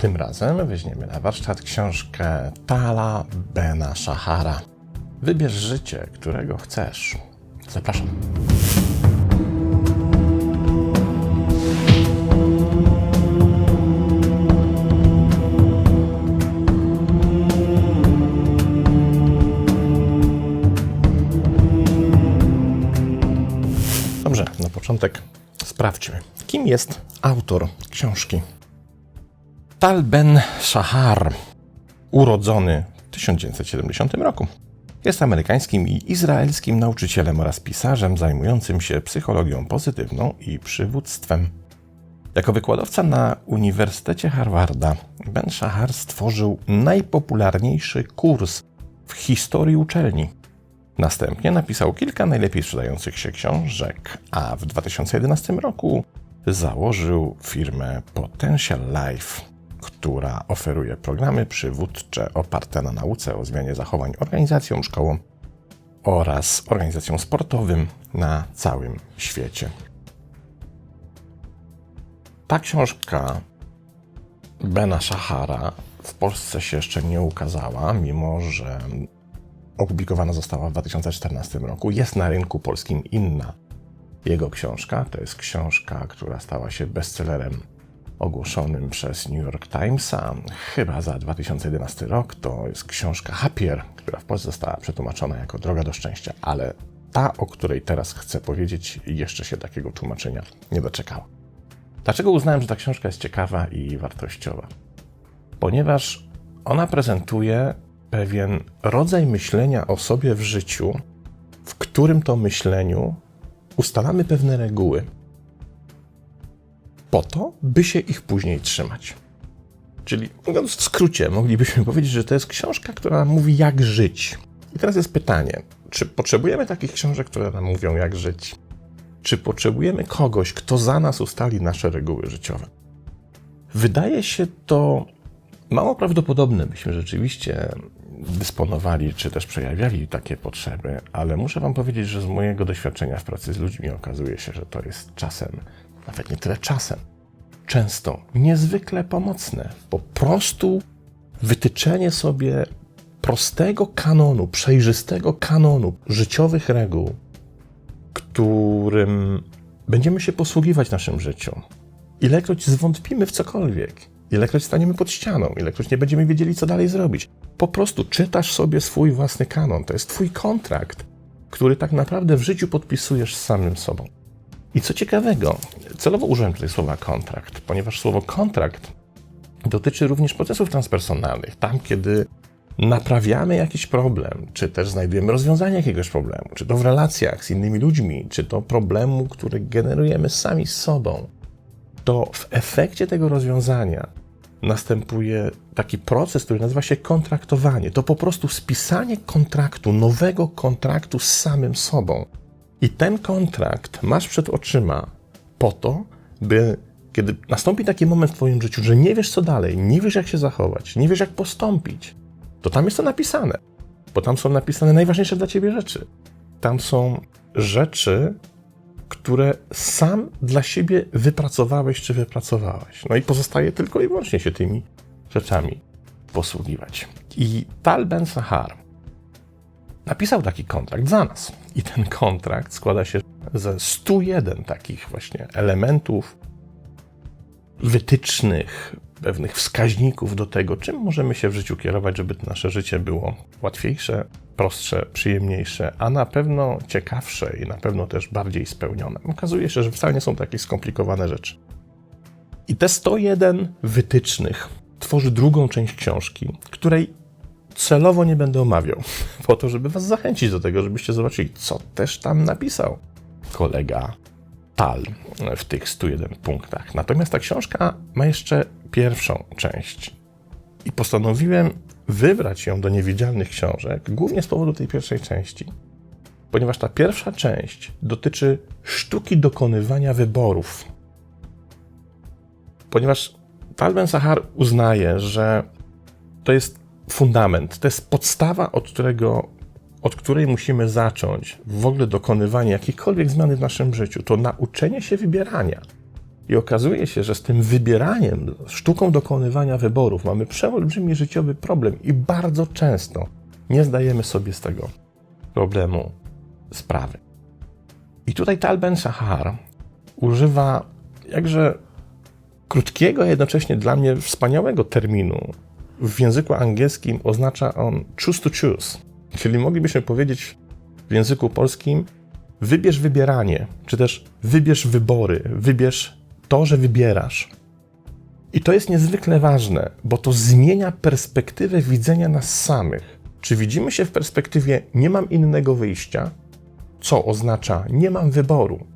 Tym razem weźmiemy na warsztat książkę Tala Bena Shahara. Wybierz życie, którego chcesz. Zapraszam. Dobrze, na początek sprawdźmy, kim jest autor książki. Tal Ben Shahar, urodzony w 1970 roku. Jest amerykańskim i izraelskim nauczycielem oraz pisarzem zajmującym się psychologią pozytywną i przywództwem. Jako wykładowca na Uniwersytecie Harvarda, Ben Shahar stworzył najpopularniejszy kurs w historii uczelni. Następnie napisał kilka najlepiej sprzedających się książek, a w 2011 roku założył firmę Potential Life, która oferuje programy przywódcze oparte na nauce o zmianie zachowań organizacjom, szkołom oraz organizacjom sportowym na całym świecie. Ta książka Bena Shahara w Polsce się jeszcze nie ukazała, mimo że opublikowana została w 2014 roku. Jest na rynku polskim inna jego książka. To jest książka, która stała się bestsellerem ogłoszonym przez New York Timesa chyba za 2011 rok. To jest książka Happier, która w Polsce została przetłumaczona jako Droga do Szczęścia, ale ta, o której teraz chcę powiedzieć, jeszcze się takiego tłumaczenia nie doczekała. Dlaczego uznałem, że ta książka jest ciekawa i wartościowa? Ponieważ ona prezentuje pewien rodzaj myślenia o sobie w życiu, w którym to myśleniu ustalamy pewne reguły, po to, by się ich później trzymać. Czyli mówiąc w skrócie, moglibyśmy powiedzieć, że to jest książka, która mówi, jak żyć. I teraz jest pytanie, czy potrzebujemy takich książek, które nam mówią, jak żyć? Czy potrzebujemy kogoś, kto za nas ustali nasze reguły życiowe? Wydaje się to mało prawdopodobne, byśmy rzeczywiście dysponowali, czy też przejawiali takie potrzeby, ale muszę Wam powiedzieć, że z mojego doświadczenia w pracy z ludźmi okazuje się, że to jest czasem, nawet nie tyle czasem, często niezwykle pomocne. Po prostu wytyczenie sobie prostego kanonu, przejrzystego kanonu życiowych reguł, którym będziemy się posługiwać w naszym życiu. Ilekroć zwątpimy w cokolwiek, ilekroć staniemy pod ścianą, ilekroć nie będziemy wiedzieli, co dalej zrobić, po prostu czytasz sobie swój własny kanon. To jest twój kontrakt, który tak naprawdę w życiu podpisujesz z samym sobą. I co ciekawego, celowo użyłem tutaj słowa kontrakt, ponieważ słowo kontrakt dotyczy również procesów transpersonalnych. Tam, kiedy naprawiamy jakiś problem, czy też znajdujemy rozwiązanie jakiegoś problemu, czy to w relacjach z innymi ludźmi, czy to problemu, który generujemy sami z sobą, to w efekcie tego rozwiązania następuje taki proces, który nazywa się kontraktowanie. To po prostu spisanie kontraktu, nowego kontraktu z samym sobą. I ten kontrakt masz przed oczyma po to, by kiedy nastąpi taki moment w Twoim życiu, że nie wiesz co dalej, nie wiesz jak się zachować, nie wiesz jak postąpić, to tam jest to napisane. Bo tam są napisane najważniejsze dla Ciebie rzeczy. Tam są rzeczy, które sam dla siebie wypracowałeś czy wypracowałaś. No i pozostaje tylko i wyłącznie się tymi rzeczami posługiwać. I Tal Ben Sahar napisał taki kontrakt za nas. I ten kontrakt składa się ze 101 takich właśnie elementów, wytycznych, pewnych wskaźników do tego, czym możemy się w życiu kierować, żeby nasze życie było łatwiejsze, prostsze, przyjemniejsze, a na pewno ciekawsze i na pewno też bardziej spełnione. Okazuje się, że wcale nie są takie skomplikowane rzeczy. I te 101 wytycznych tworzy drugą część książki, której celowo nie będę omawiał, po to, żeby Was zachęcić do tego, żebyście zobaczyli, co też tam napisał kolega Tal w tych 101 punktach. Natomiast ta książka ma jeszcze pierwszą część. I postanowiłem wybrać ją do niewidzialnych książek, głównie z powodu tej pierwszej części. Ponieważ ta pierwsza część dotyczy sztuki dokonywania wyborów. Ponieważ Tal Ben Sahar uznaje, że to jest fundament, to jest podstawa, od, którego, od której musimy zacząć w ogóle dokonywanie jakiejkolwiek zmiany w naszym życiu. To nauczenie się wybierania. I okazuje się, że z tym wybieraniem, sztuką dokonywania wyborów mamy przeolbrzymi życiowy problem i bardzo często nie zdajemy sobie z tego problemu sprawy. I tutaj Tal Ben Shahar używa jakże krótkiego, jednocześnie dla mnie wspaniałego terminu. W języku angielskim oznacza on choose to choose, czyli moglibyśmy powiedzieć w języku polskim wybierz wybieranie, czy też wybierz wybory, wybierz to, że wybierasz. I to jest niezwykle ważne, bo to zmienia perspektywę widzenia nas samych. Czy widzimy się w perspektywie nie mam innego wyjścia, co oznacza nie mam wyboru,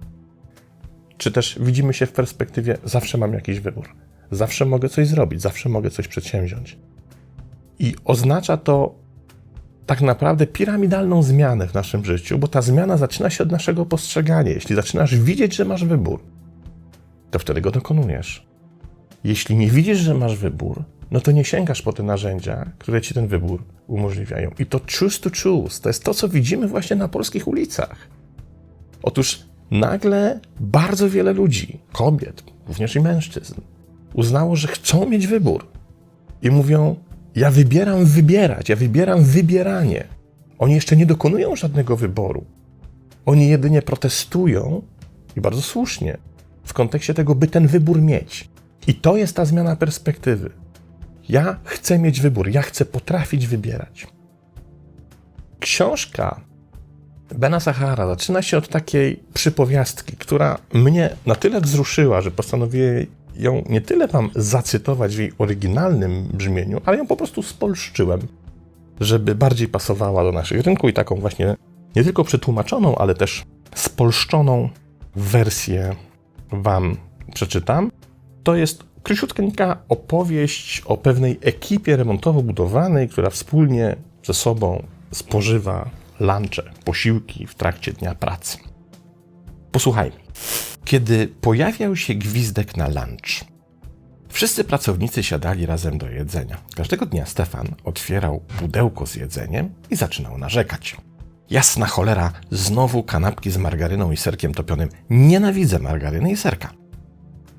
czy też widzimy się w perspektywie zawsze mam jakiś wybór, zawsze mogę coś zrobić, zawsze mogę coś przedsięwziąć. I oznacza to tak naprawdę piramidalną zmianę w naszym życiu, bo ta zmiana zaczyna się od naszego postrzegania. Jeśli zaczynasz widzieć, że masz wybór, to wtedy go dokonujesz. Jeśli nie widzisz, że masz wybór, no to nie sięgasz po te narzędzia, które ci ten wybór umożliwiają. I to choose to choose to jest to, co widzimy właśnie na polskich ulicach. Otóż nagle bardzo wiele ludzi, kobiet, również i mężczyzn, uznało, że chcą mieć wybór. I mówią: Ja wybieram wybierać, ja wybieram wybieranie. Oni jeszcze nie dokonują żadnego wyboru. Oni jedynie protestują i bardzo słusznie w kontekście tego, by ten wybór mieć. I to jest ta zmiana perspektywy. Ja chcę mieć wybór, ja chcę potrafić wybierać. Książka Bena Sahara zaczyna się od takiej przypowiastki, która mnie na tyle wzruszyła, że postanowiłem ją nie tyle wam zacytować w jej oryginalnym brzmieniu, ale ją po prostu spolszczyłem, żeby bardziej pasowała do naszych rynków i taką właśnie nie tylko przetłumaczoną, ale też spolszczoną wersję wam przeczytam. To jest króciutka opowieść o pewnej ekipie remontowo-budowanej, która wspólnie ze sobą spożywa lunche, posiłki w trakcie dnia pracy. Posłuchajmy. Kiedy pojawiał się gwizdek na lunch, wszyscy pracownicy siadali razem do jedzenia. Każdego dnia Stefan otwierał pudełko z jedzeniem i zaczynał narzekać. Jasna cholera, znowu kanapki z margaryną i serkiem topionym. Nienawidzę margaryny i serka.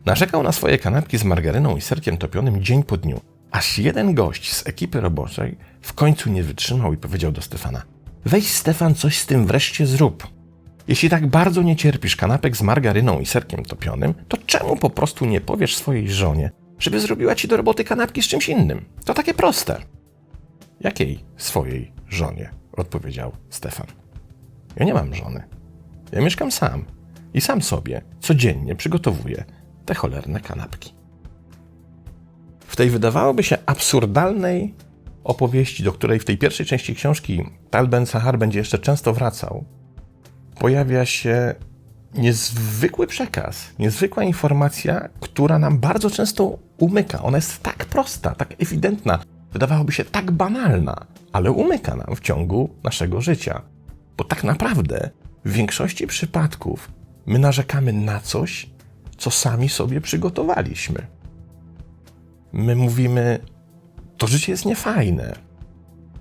Narzekał na swoje kanapki z margaryną i serkiem topionym dzień po dniu, aż jeden gość z ekipy roboczej w końcu nie wytrzymał i powiedział do Stefana: Weź Stefan, coś z tym wreszcie zrób. Jeśli tak bardzo nie cierpisz kanapek z margaryną i serkiem topionym, to czemu po prostu nie powiesz swojej żonie, żeby zrobiła ci do roboty kanapki z czymś innym? To takie proste. Jakiej swojej żonie? odpowiedział Stefan. Ja nie mam żony. Ja mieszkam sam i sam sobie codziennie przygotowuję te cholerne kanapki. W tej wydawałoby się absurdalnej opowieści, do której w tej pierwszej części książki Tal Ben Sahar będzie jeszcze często wracał, pojawia się niezwykły przekaz, niezwykła informacja, która nam bardzo często umyka. Ona jest tak prosta, tak ewidentna, wydawałoby się tak banalna, ale umyka nam w ciągu naszego życia. Bo tak naprawdę w większości przypadków my narzekamy na coś, co sami sobie przygotowaliśmy. My mówimy, to życie jest niefajne.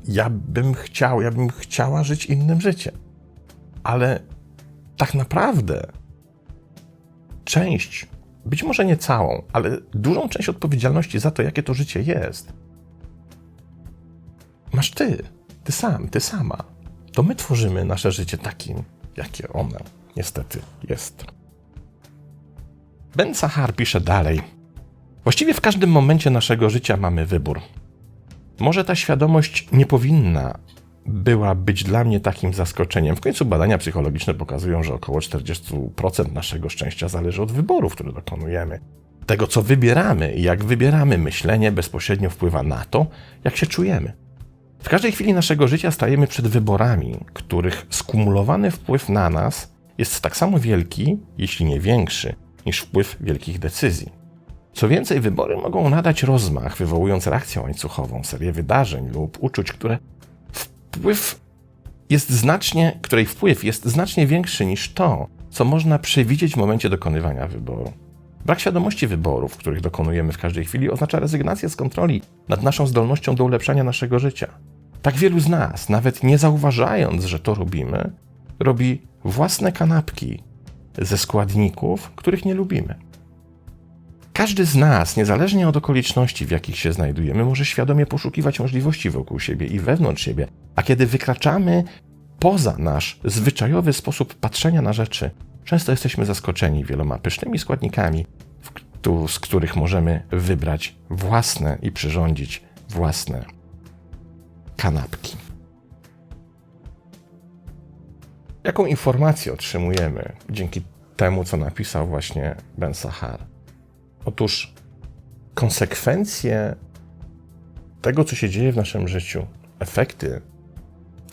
Ja bym chciał, ja bym chciała żyć innym życiem. Ale tak naprawdę część, być może nie całą, ale dużą część odpowiedzialności za to, jakie to życie jest, masz ty, ty sam, ty sama. To my tworzymy nasze życie takim, jakie ono niestety jest. Ben Sahar pisze dalej. Właściwie w każdym momencie naszego życia mamy wybór. Może ta świadomość nie powinna była być dla mnie takim zaskoczeniem. W końcu badania psychologiczne pokazują, że około 40% naszego szczęścia zależy od wyborów, które dokonujemy. Tego, co wybieramy i jak wybieramy myślenie, bezpośrednio wpływa na to, jak się czujemy. W każdej chwili naszego życia stajemy przed wyborami, których skumulowany wpływ na nas jest tak samo wielki, jeśli nie większy, niż wpływ wielkich decyzji. Co więcej, wybory mogą nadać rozmach, wywołując reakcję łańcuchową, serię wydarzeń lub uczuć, które wpływ jest znacznie, której wpływ jest znacznie większy niż to, co można przewidzieć w momencie dokonywania wyboru. Brak świadomości wyborów, których dokonujemy w każdej chwili, oznacza rezygnację z kontroli nad naszą zdolnością do ulepszania naszego życia. Tak wielu z nas, nawet nie zauważając, że to robimy, robi własne kanapki ze składników, których nie lubimy. Każdy z nas, niezależnie od okoliczności, w jakich się znajdujemy, może świadomie poszukiwać możliwości wokół siebie i wewnątrz siebie. A kiedy wykraczamy poza nasz zwyczajowy sposób patrzenia na rzeczy, często jesteśmy zaskoczeni wieloma pysznymi składnikami, z których możemy wybrać własne i przyrządzić własne kanapki. Jaką informację otrzymujemy dzięki temu, co napisał właśnie Ben Sahar? Otóż konsekwencje tego, co się dzieje w naszym życiu, efekty,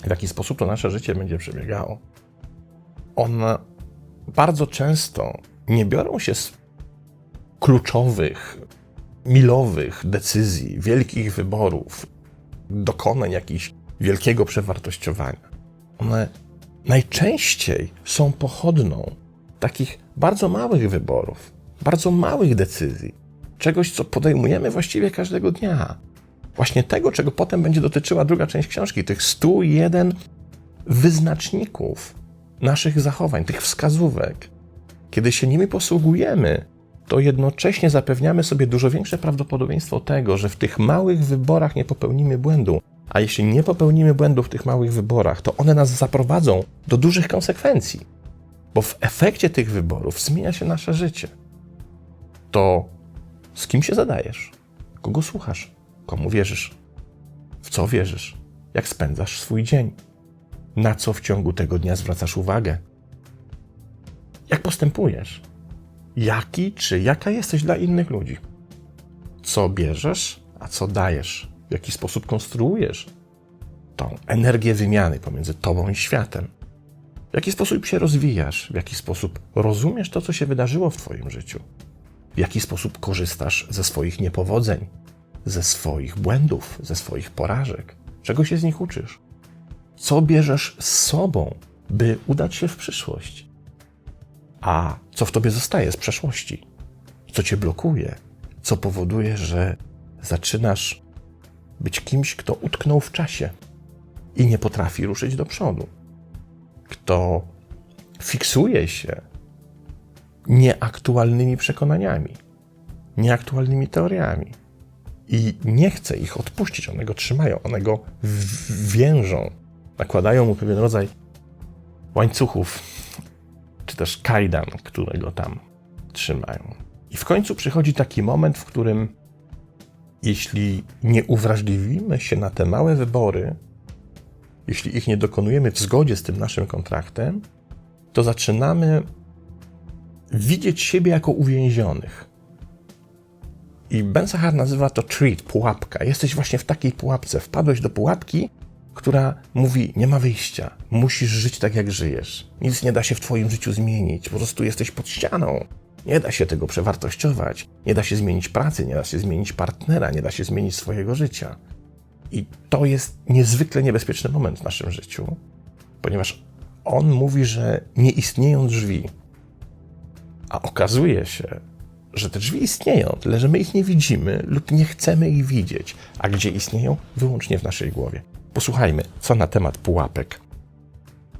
w jaki sposób to nasze życie będzie przebiegało, one bardzo często nie biorą się z kluczowych, milowych decyzji, wielkich wyborów, dokonań jakichś wielkiego przewartościowania. One najczęściej są pochodną takich bardzo małych wyborów, bardzo małych decyzji, czegoś, co podejmujemy właściwie każdego dnia. Właśnie tego, czego potem będzie dotyczyła druga część książki, tych 101 wyznaczników naszych zachowań, tych wskazówek. Kiedy się nimi posługujemy, to jednocześnie zapewniamy sobie dużo większe prawdopodobieństwo tego, że w tych małych wyborach nie popełnimy błędu. A jeśli nie popełnimy błędu w tych małych wyborach, to one nas zaprowadzą do dużych konsekwencji, bo w efekcie tych wyborów zmienia się nasze życie. To z kim się zadajesz? Kogo słuchasz? Komu wierzysz? W co wierzysz? Jak spędzasz swój dzień? Na co w ciągu tego dnia zwracasz uwagę? Jak postępujesz? jaki czy jaka jesteś dla innych ludzi. Co bierzesz, a co dajesz, w jaki sposób konstruujesz tą energię wymiany pomiędzy tobą i światem. W jaki sposób się rozwijasz, w jaki sposób rozumiesz to, co się wydarzyło w Twoim życiu, w jaki sposób korzystasz ze swoich niepowodzeń, ze swoich błędów, ze swoich porażek, czego się z nich uczysz, co bierzesz z sobą, by udać się w przyszłość a co w tobie zostaje z przeszłości? Co cię blokuje? Co powoduje, że zaczynasz być kimś, kto utknął w czasie i nie potrafi ruszyć do przodu? Kto fiksuje się nieaktualnymi przekonaniami, nieaktualnymi teoriami i nie chce ich odpuścić. One go trzymają, one go więżą, nakładają mu pewien rodzaj łańcuchów czy też kajdan, którego tam trzymają. I w końcu przychodzi taki moment, w którym jeśli nie uwrażliwimy się na te małe wybory, jeśli ich nie dokonujemy w zgodzie z tym naszym kontraktem, to zaczynamy widzieć siebie jako uwięzionych. I Ben Sahar nazywa to treat, pułapka. Jesteś właśnie w takiej pułapce. Wpadłeś do pułapki, która mówi: Nie ma wyjścia, musisz żyć tak, jak żyjesz. Nic nie da się w Twoim życiu zmienić, po prostu jesteś pod ścianą. Nie da się tego przewartościować, nie da się zmienić pracy, nie da się zmienić partnera, nie da się zmienić swojego życia. I to jest niezwykle niebezpieczny moment w naszym życiu, ponieważ on mówi, że nie istnieją drzwi. A okazuje się, że te drzwi istnieją, tyle że my ich nie widzimy lub nie chcemy ich widzieć. A gdzie istnieją? Wyłącznie w naszej głowie. Posłuchajmy, co na temat pułapek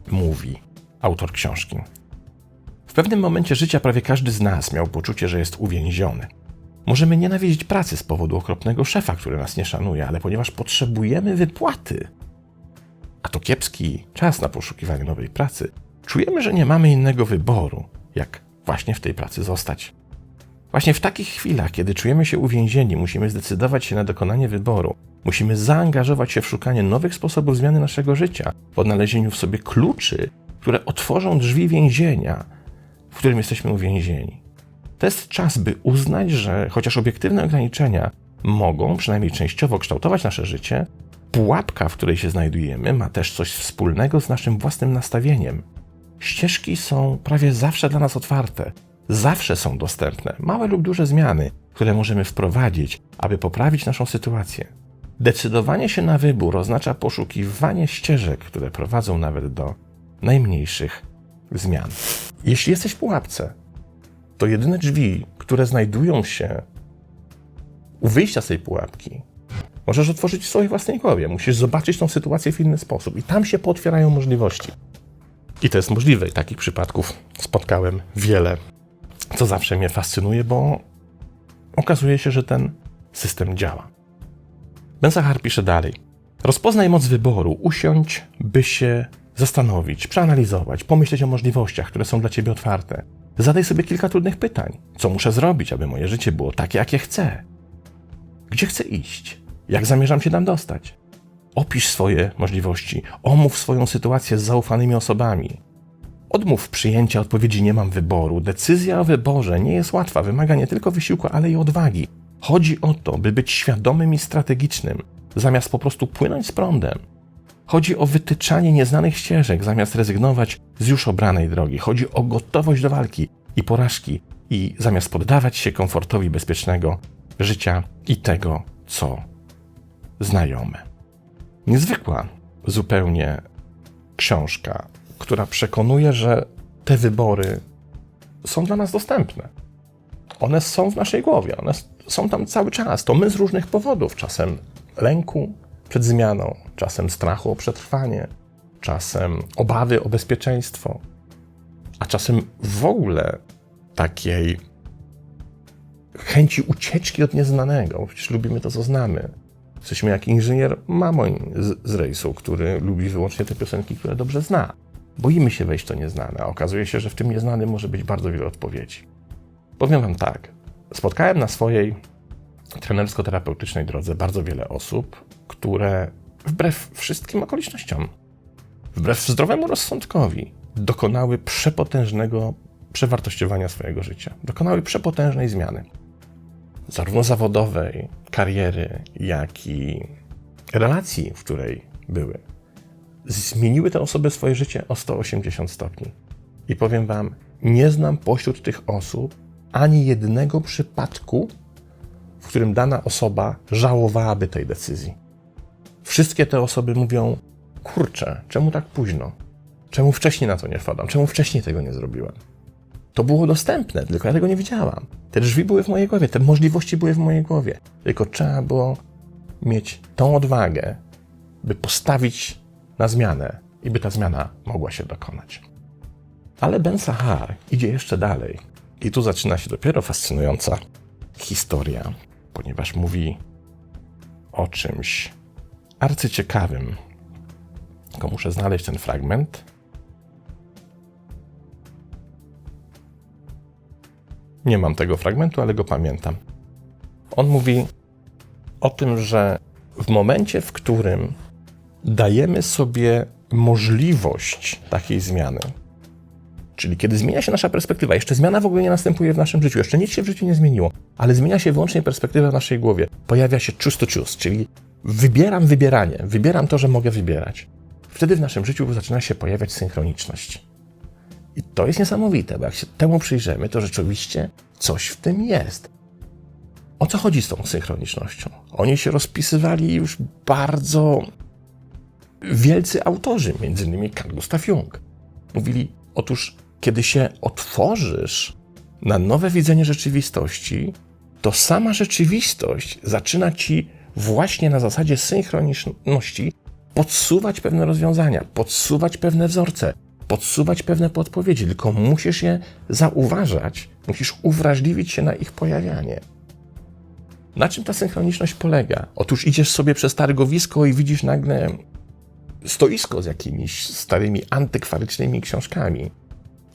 mówi autor książki. W pewnym momencie życia prawie każdy z nas miał poczucie, że jest uwięziony. Możemy nienawidzić pracy z powodu okropnego szefa, który nas nie szanuje, ale ponieważ potrzebujemy wypłaty, a to kiepski czas na poszukiwanie nowej pracy, czujemy, że nie mamy innego wyboru, jak właśnie w tej pracy zostać. Właśnie w takich chwilach, kiedy czujemy się uwięzieni, musimy zdecydować się na dokonanie wyboru. Musimy zaangażować się w szukanie nowych sposobów zmiany naszego życia, w odnalezieniu w sobie kluczy, które otworzą drzwi więzienia, w którym jesteśmy uwięzieni. To jest czas, by uznać, że chociaż obiektywne ograniczenia mogą przynajmniej częściowo kształtować nasze życie, pułapka, w której się znajdujemy, ma też coś wspólnego z naszym własnym nastawieniem. Ścieżki są prawie zawsze dla nas otwarte, zawsze są dostępne małe lub duże zmiany, które możemy wprowadzić, aby poprawić naszą sytuację. Decydowanie się na wybór oznacza poszukiwanie ścieżek, które prowadzą nawet do najmniejszych zmian. Jeśli jesteś w pułapce, to jedyne drzwi, które znajdują się u wyjścia z tej pułapki, możesz otworzyć w swojej własnej głowie. Musisz zobaczyć tą sytuację w inny sposób i tam się potwierają możliwości. I to jest możliwe. Takich przypadków spotkałem wiele co zawsze mnie fascynuje, bo okazuje się, że ten system działa. Ben pisze dalej. Rozpoznaj moc wyboru, usiądź, by się zastanowić, przeanalizować, pomyśleć o możliwościach, które są dla ciebie otwarte. Zadaj sobie kilka trudnych pytań. Co muszę zrobić, aby moje życie było takie, jakie chcę? Gdzie chcę iść? Jak zamierzam się tam dostać? Opisz swoje możliwości, omów swoją sytuację z zaufanymi osobami. Odmów przyjęcia odpowiedzi nie mam wyboru. Decyzja o wyborze nie jest łatwa, wymaga nie tylko wysiłku, ale i odwagi. Chodzi o to, by być świadomym i strategicznym, zamiast po prostu płynąć z prądem. Chodzi o wytyczanie nieznanych ścieżek, zamiast rezygnować z już obranej drogi. Chodzi o gotowość do walki i porażki, i zamiast poddawać się komfortowi bezpiecznego życia i tego, co znajome. Niezwykła zupełnie książka, która przekonuje, że te wybory są dla nas dostępne. One są w naszej głowie, one są tam cały czas. To my z różnych powodów, czasem lęku przed zmianą, czasem strachu o przetrwanie, czasem obawy o bezpieczeństwo, a czasem w ogóle takiej chęci ucieczki od nieznanego. Przecież lubimy to, co znamy. Jesteśmy jak inżynier Mamoń z, z rejsu, który lubi wyłącznie te piosenki, które dobrze zna. Boimy się wejść to nieznane, a okazuje się, że w tym nieznanym może być bardzo wiele odpowiedzi. Powiem Wam tak. Spotkałem na swojej trenersko-terapeutycznej drodze bardzo wiele osób, które wbrew wszystkim okolicznościom, wbrew zdrowemu rozsądkowi, dokonały przepotężnego przewartościowania swojego życia. Dokonały przepotężnej zmiany. Zarówno zawodowej, kariery, jak i relacji, w której były. Zmieniły te osoby swoje życie o 180 stopni. I powiem Wam, nie znam pośród tych osób ani jednego przypadku, w którym dana osoba żałowałaby tej decyzji. Wszystkie te osoby mówią: Kurczę, czemu tak późno? Czemu wcześniej na to nie wpadam? Czemu wcześniej tego nie zrobiłem? To było dostępne, tylko ja tego nie widziałam. Te drzwi były w mojej głowie, te możliwości były w mojej głowie. Tylko trzeba było mieć tą odwagę, by postawić na zmianę i by ta zmiana mogła się dokonać. Ale Ben Sahar idzie jeszcze dalej. I tu zaczyna się dopiero fascynująca historia, ponieważ mówi o czymś arcyciekawym. Tylko muszę znaleźć ten fragment. Nie mam tego fragmentu, ale go pamiętam. On mówi o tym, że w momencie, w którym dajemy sobie możliwość takiej zmiany, czyli kiedy zmienia się nasza perspektywa, jeszcze zmiana w ogóle nie następuje w naszym życiu, jeszcze nic się w życiu nie zmieniło, ale zmienia się wyłącznie perspektywa w naszej głowie, pojawia się choose to choose, czyli wybieram wybieranie, wybieram to, że mogę wybierać. Wtedy w naszym życiu zaczyna się pojawiać synchroniczność. I to jest niesamowite, bo jak się temu przyjrzymy, to rzeczywiście coś w tym jest. O co chodzi z tą synchronicznością? Oni się rozpisywali już bardzo wielcy autorzy, innymi Carl Gustav Jung. Mówili, otóż kiedy się otworzysz na nowe widzenie rzeczywistości, to sama rzeczywistość zaczyna ci właśnie na zasadzie synchroniczności podsuwać pewne rozwiązania, podsuwać pewne wzorce, podsuwać pewne podpowiedzi, tylko musisz je zauważać, musisz uwrażliwić się na ich pojawianie. Na czym ta synchroniczność polega? Otóż idziesz sobie przez targowisko i widzisz nagle stoisko z jakimiś starymi antykwarycznymi książkami.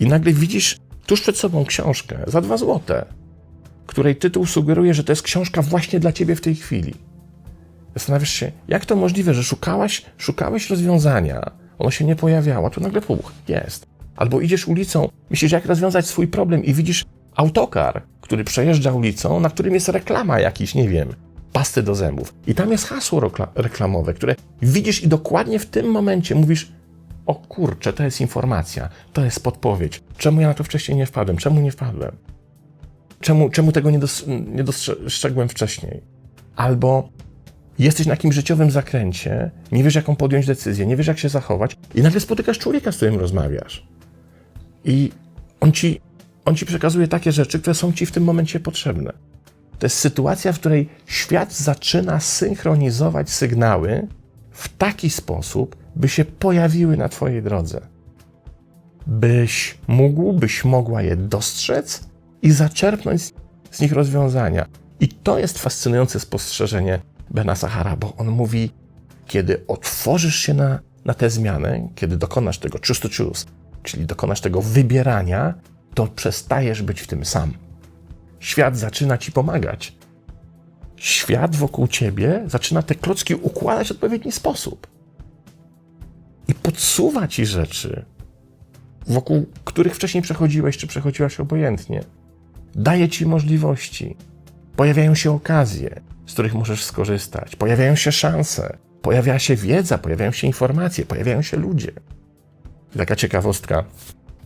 I nagle widzisz tuż przed sobą książkę za dwa złote, której tytuł sugeruje, że to jest książka właśnie dla ciebie w tej chwili. Zastanawiasz się, jak to możliwe, że szukałaś, szukałeś rozwiązania, ono się nie pojawiało, tu nagle puch, jest. Albo idziesz ulicą, myślisz, jak rozwiązać swój problem i widzisz autokar, który przejeżdża ulicą, na którym jest reklama jakiś, nie wiem, pasty do zębów. I tam jest hasło reklamowe, które widzisz i dokładnie w tym momencie mówisz, o kurczę, to jest informacja, to jest podpowiedź. Czemu ja na to wcześniej nie wpadłem? Czemu nie wpadłem? Czemu, czemu tego nie, dos nie dostrzegłem wcześniej? Albo jesteś na jakimś życiowym zakręcie, nie wiesz, jaką podjąć decyzję, nie wiesz, jak się zachować, i nagle spotykasz człowieka, z którym rozmawiasz. I on ci, on ci przekazuje takie rzeczy, które są ci w tym momencie potrzebne. To jest sytuacja, w której świat zaczyna synchronizować sygnały w taki sposób, by się pojawiły na Twojej drodze. Byś mógł, byś mogła je dostrzec i zaczerpnąć z nich rozwiązania. I to jest fascynujące spostrzeżenie Bena Sahara, bo on mówi, kiedy otworzysz się na, na tę zmianę, kiedy dokonasz tego choose to choose, czyli dokonasz tego wybierania, to przestajesz być w tym sam. Świat zaczyna ci pomagać. Świat wokół ciebie zaczyna te klocki układać w odpowiedni sposób. I podsuwa ci rzeczy, wokół których wcześniej przechodziłeś czy przechodziłaś obojętnie. Daje ci możliwości. Pojawiają się okazje, z których możesz skorzystać. Pojawiają się szanse. Pojawia się wiedza, pojawiają się informacje, pojawiają się ludzie. I taka ciekawostka.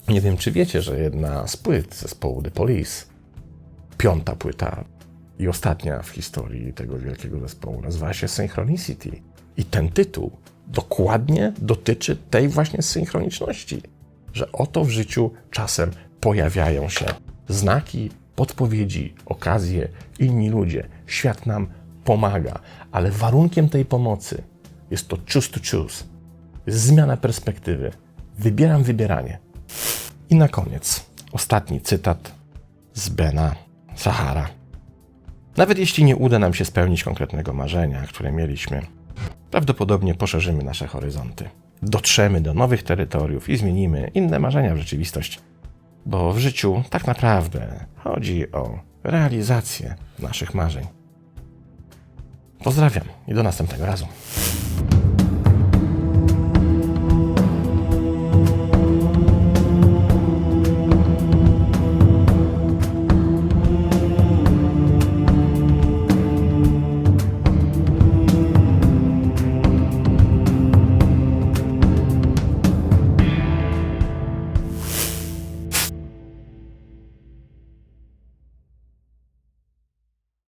Nie wiem, czy wiecie, że jedna z płyt zespołu The Police, piąta płyta i ostatnia w historii tego wielkiego zespołu, nazywa się Synchronicity. I ten tytuł dokładnie dotyczy tej właśnie synchroniczności, że oto w życiu czasem pojawiają się znaki, podpowiedzi, okazje, inni ludzie. Świat nam pomaga, ale warunkiem tej pomocy jest to choose to choose. Zmiana perspektywy. Wybieram wybieranie. I na koniec ostatni cytat z Bena Sahara. Nawet jeśli nie uda nam się spełnić konkretnego marzenia, które mieliśmy, prawdopodobnie poszerzymy nasze horyzonty. Dotrzemy do nowych terytoriów i zmienimy inne marzenia w rzeczywistość. Bo w życiu tak naprawdę chodzi o realizację naszych marzeń. Pozdrawiam i do następnego razu.